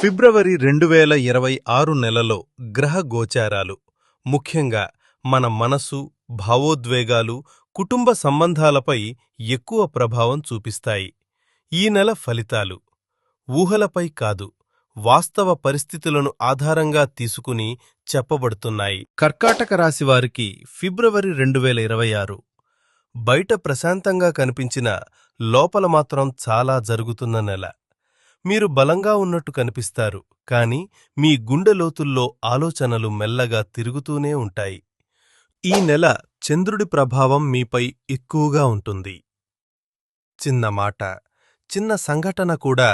ఫిబ్రవరి రెండు వేల ఇరవై ఆరు నెలలో గ్రహ గోచారాలు ముఖ్యంగా మన మనసు భావోద్వేగాలు కుటుంబ సంబంధాలపై ఎక్కువ ప్రభావం చూపిస్తాయి. ఈ నెల ఫలితాలు ఊహలపై కాదు వాస్తవ పరిస్థితులను ఆధారంగా తీసుకుని చెప్పబడుతున్నాయి. కర్కాటక రాశివారికి ఫిబ్రవరి రెండు వేల ఇరవై ఆరు బయట ప్రశాంతంగా కనిపించిన లోపల మాత్రం చాలా జరుగుతున్న నెల. మీరు బలంగా ఉన్నట్టు కనిపిస్తారు కాని మీ గుండె లోతుల్లో ఆలోచనలు మెల్లగా తిరుగుతూనే ఉంటాయి. ఈ నెల చంద్రుడి ప్రభావం మీపై ఎక్కువగా ఉంటుంది. చిన్న మాట చిన్న సంఘటన కూడా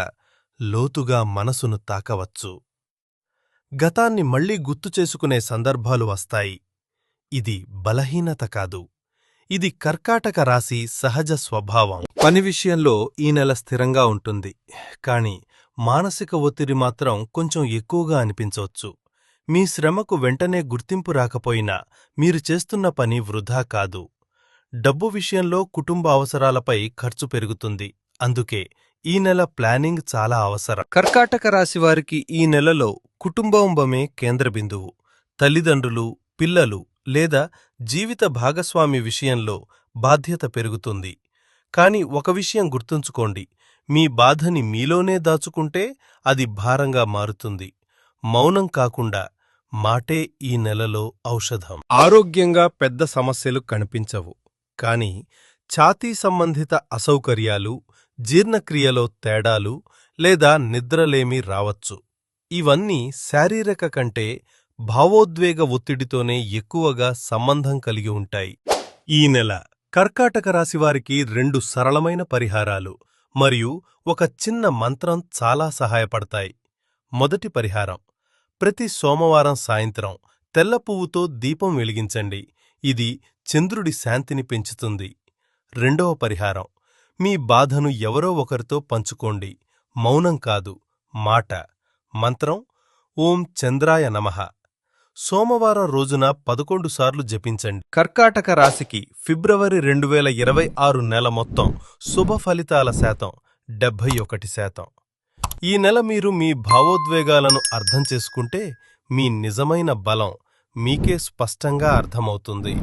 లోతుగా మనసును తాకవచ్చు. గతాన్ని మళ్ళీ గుర్తు చేసుకునే సందర్భాలు వస్తాయి. ఇది బలహీనత కాదు. ఇది కర్కాటక రాశి సహజ స్వభావం. పని విషయంలో ఈ నెల స్థిరంగా ఉంటుంది. కాని మానసిక ఒత్తిడి మాత్రం కొంచెం ఎక్కువగా అనిపించవచ్చు. మీ శ్రమకు వెంటనే గుర్తింపు రాకపోయినా మీరు చేస్తున్న పని వృధా కాదు. డబ్బు విషయంలో కుటుంబ అవసరాలపై ఖర్చు పెరుగుతుంది. అందుకే ఈ నెల ప్లానింగ్ చాలా అవసరం. కర్కాటక రాశివారికి ఈ నెలలో కుటుంబంబమే కేంద్ర బిందువు. తల్లిదండ్రులు పిల్లలు లేదా జీవిత భాగస్వామి విషయంలో బాధ్యత పెరుగుతుంది. కాని ఒక విషయం గుర్తుంచుకోండి. మీ బాధని మీలోనే దాచుకుంటే అది భారంగా మారుతుంది. మౌనం కాకుండా మాటే ఈ నెలలో ఔషధం. ఆరోగ్యంగా పెద్ద సమస్యలు కనిపించవు. కాని ఛాతీ సంబంధిత అసౌకర్యాలు జీర్ణక్రియలో తేడాలు లేదా నిద్రలేమి రావచ్చు. ఇవన్నీ శారీరక కంటే భావోద్వేగ ఒత్తిడితోనే ఎక్కువగా సంబంధం కలిగి ఉంటాయి. ఈ నెల కర్కాటక రాశివారికి రెండు సరళమైన పరిహారాలు మరియు ఒక చిన్న మంత్రం చాలా సహాయపడతాయి. మొదటి పరిహారం ప్రతి సోమవారం సాయంత్రం తెల్ల పువ్వుతో దీపం వెలిగించండి. ఇది చంద్రుడి శాంతిని పెంచుతుంది. రెండవ పరిహారం మీ బాధను ఎవరో ఒకరితో పంచుకోండి. మౌనం కాదు మాట. మంత్రం ఓం చంద్రాయ నమః. సోమవారం రోజున పదకొండు సార్లు జపించండి. కర్కాటక రాశికి ఫిబ్రవరి రెండు వేల ఇరవై ఆరు నెల మొత్తం శుభ ఫలితాల శాతం డెబ్భై ఒకటి శాతం. ఈ నెల మీరు మీ భావోద్వేగాలను అర్థం చేసుకుంటే మీ నిజమైన బలం మీకే స్పష్టంగా అర్థమవుతుంది.